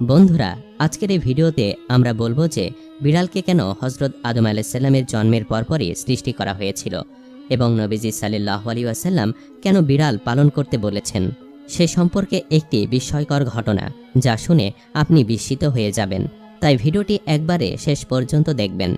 বন্ধুরা, আজকের এই ভিডিওতে আমরা বলব যে বিড়ালকে কেন হজরত আদম আলাইসাল্লামের জন্মের পরপরই সৃষ্টি করা হয়েছিল এবং নবীজি সাল্লাহ আলী আসাল্লাম কেন বিড়াল পালন করতে বলেছেন। সে সম্পর্কে একটি বিস্ময়কর ঘটনা, যা শুনে আপনি বিস্মিত হয়ে যাবেন। তাই ভিডিওটি একবারে শেষ পর্যন্ত দেখবেন।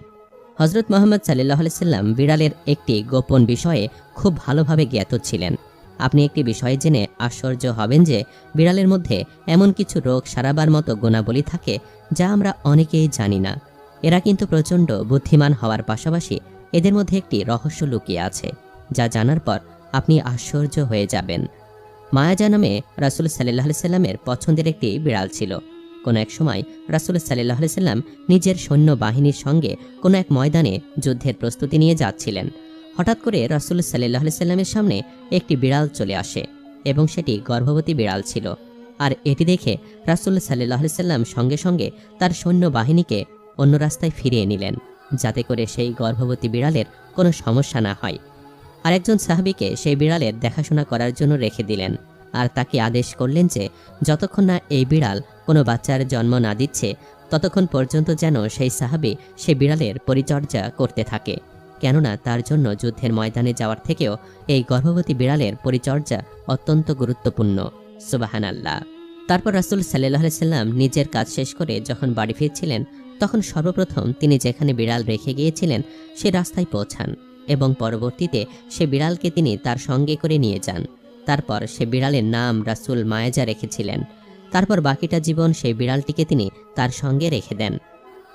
হজরত মোহাম্মদ সাল্লাহ সাল্লাম বিড়ালের একটি গোপন বিষয়ে খুব ভালোভাবে জ্ঞাত ছিলেন। আপনি একটি বিষয় জেনে আশ্চর্য হবেন যে বিড়ালের মধ্যে এমন কিছু রোগ সারাবার মতো গুণাবলী থাকে যা আমরা অনেকেই জানি না। এরা কিন্তু প্রচণ্ড বুদ্ধিমান হওয়ার পাশাপাশি এদের মধ্যে একটি রহস্য লুকিয়ে আছে, যা জানার পর আপনি আশ্চর্য হয়ে যাবেন। মায়াজা নামে রাসুল সাল্লাহ সাল্লামের পছন্দের একটি বিড়াল ছিল। কোনো এক সময় রাসুল সাল্লাহ সাল্লাম নিজের সৈন্য বাহিনীর সঙ্গে কোনো এক ময়দানে যুদ্ধের প্রস্তুতি নিয়ে যাচ্ছিলেন। হঠাৎ করে রাসুল সাল্লাহ সাল্লামের সামনে একটি বিড়াল চলে আসে এবং সেটি গর্ভবতী বিড়াল ছিল। আর এটি দেখে রাসুল সাল্লাহ সাল্লাম সঙ্গে সঙ্গে তার সৈন্য বাহিনীকে অন্য রাস্তায় ফিরিয়ে নিলেন, যাতে করে সেই গর্ভবতী বিড়ালের কোনো সমস্যা না হয়। আরেকজন সাহাবিকে সেই বিড়ালের দেখাশোনা করার জন্য রেখে দিলেন আর তাকে আদেশ করলেন যে, যতক্ষণ না এই বিড়াল কোনো বাচ্চার জন্ম না দিচ্ছে, ততক্ষণ পর্যন্ত যেন সেই সাহাবি সেই বিড়ালের পরিচর্যা করতে থাকে। কেননা তার জন্য যুদ্ধের ময়দানে যাওয়ার থেকেও এই গর্ভবতী বিড়ালের পরিচর্যা অত্যন্ত গুরুত্বপূর্ণ। সুবাহান আল্লাহ তারপর রাসুল সাল্লাহ সাল্লাম নিজের কাজ শেষ করে যখন বাড়ি ফিরছিলেন, তখন সর্বপ্রথম তিনি যেখানে বিড়াল রেখে গিয়েছিলেন, সে রাস্তায় পৌঁছান এবং পরবর্তীতে সে বিড়ালকে তিনি তার সঙ্গে করে নিয়ে যান। তারপর সে বিড়ালের নাম রাসুল মায়েজা রেখেছিলেন। তারপর বাকিটা জীবন সেই বিড়ালটিকে তিনি তার সঙ্গে রেখে দেন।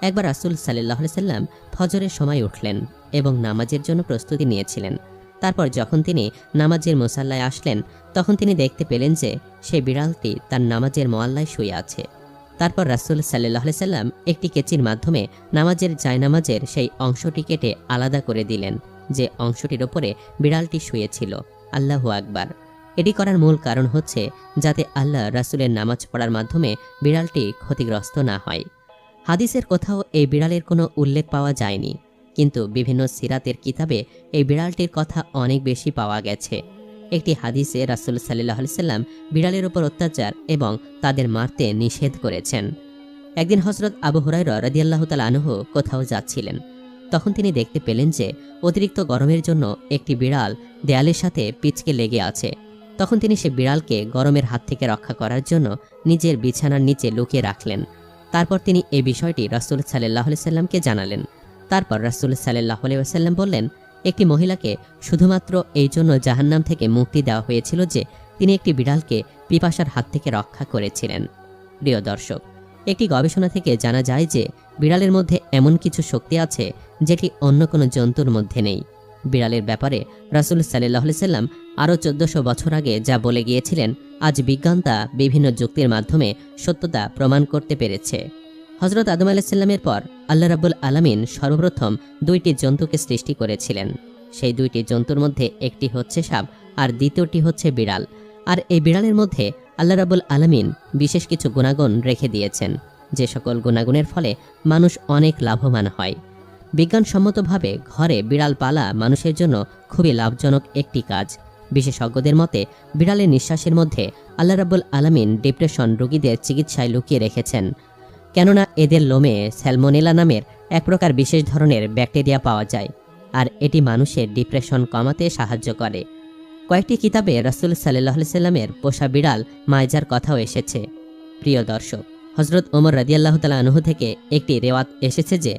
একবার রাসুল সাল্লাহ সাল্লাম ফজরের সময় উঠলেন। এবং নামাজের জন্য প্রস্তুতি নিয়েছিলেন। তারপর যখন তিনি নামাজের মোসাল্লায় আসলেন, তখন তিনি দেখতে পেলেন যে সেই বিড়ালটি তার নামাজের মোয়াল্লায় শুয়ে আছে। তারপর রাসুল সাল্লাহ সাল্লাম একটি কেচির মাধ্যমে নামাজের জায়নামাজের সেই অংশটি কেটে আলাদা করে দিলেন, যে অংশটির ওপরে বিড়ালটি শুয়েছিল। আল্লাহ আকবার। এটি করার মূল কারণ হচ্ছে যাতে আল্লাহ রাসুলের নামাজ পড়ার মাধ্যমে বিড়ালটি ক্ষতিগ্রস্ত না হয়। হাদিসের কোথাও এই বিড়ালের কোনো উল্লেখ পাওয়া যায়নি। কিন্তু বিভিন্ন সিরাতের কিতাবে এই বিড়ালটির কথা অনেক বেশি পাওয়া গেছে। একটি হাদিসে রাসুল সাল্লাহ সাল্লাম বিড়ালের ওপর অত্যাচার এবং তাদের মারতে নিষেধ করেছেন। একদিন হজরত আবু হুরাই রদিয়াল্লাহ তাল আনহ কোথাও যাচ্ছিলেন। তখন তিনি দেখতে পেলেন যে অতিরিক্ত গরমের জন্য একটি বিড়াল দেয়ালের সাথে পিচকে লেগে আছে। তখন তিনি সে বিড়ালকে গরমের হাত থেকে রক্ষা করার জন্য নিজের বিছানার নিচে লুকিয়ে রাখলেন। তারপর তিনি এই বিষয়টি রাসুল সাল্লাহ সাল্লামকে জানালেন। তারপর রাসুল সাল্লাহ সাল্লাম বললেন, একটি মহিলাকে শুধুমাত্র এই জন্য জাহান্নাম থেকে মুক্তি দেওয়া হয়েছিল যে তিনি একটি বিড়ালকে পিপাসার হাত থেকে রক্ষা করেছিলেন। প্রিয় দর্শক, একটি গবেষণা থেকে জানা যায় যে বিড়ালের মধ্যে এমন কিছু শক্তি আছে যেটি অন্য কোনো জন্তুর মধ্যে নেই। বিড়ালের ব্যাপারে রাসুল সাল্লাহ সাল্লাম আরও চোদ্দশো বছর আগে যা বলে গিয়েছিলেন, আজ বিজ্ঞান তা বিভিন্ন যুক্তির মাধ্যমে সত্যতা প্রমাণ করতে পেরেছে। হজরত আদম আলাইসাল্লামের পর আল্লাহ রাবুল আলামিন সর্বপ্রথম দুইটি জন্তুকে সৃষ্টি করেছিলেন। সেই দুইটি জন্তুর মধ্যে একটি হচ্ছে সাপ আর দ্বিতীয়টি হচ্ছে বিড়াল। আর এই বিড়ালের মধ্যে আল্লাহ রাবুল আলামিন বিশেষ কিছু গুণাগুণ রেখে দিয়েছেন। যে সকল গুণাগুণের ফলে মানুষ অনেক লাভবান হয়। বিজ্ঞানসম্মতভাবে ঘরে বিড়াল পালা মানুষের জন্য খুবই লাভজনক একটি কাজ। বিশেষজ্ঞদের মতে, বিড়ালের নিঃশ্বাসের মধ্যে আল্লাহ রাবুল আলামিন ডিপ্রেশন রোগীদের চিকিৎসায় লুকিয়ে রেখেছেন। কেননা এদের লোমে স্যালমোনেলা নামের এক প্রকার বিশেষ ধরনের ব্যাকটেরিয়া পাওয়া যায়, আর এটি মানুষের ডিপ্রেশন কমাতে সাহায্য করে। কয়েকটি কিতাবে রসুল সাল্লাহ সাল্লামের পোষা বিড়াল মাইজার কথাও এসেছে। প্রিয় দর্শক হজরত ওমর রাজিয়াল্লাহ তালা আনহু থেকে একটি রেওয়াত এসেছে যে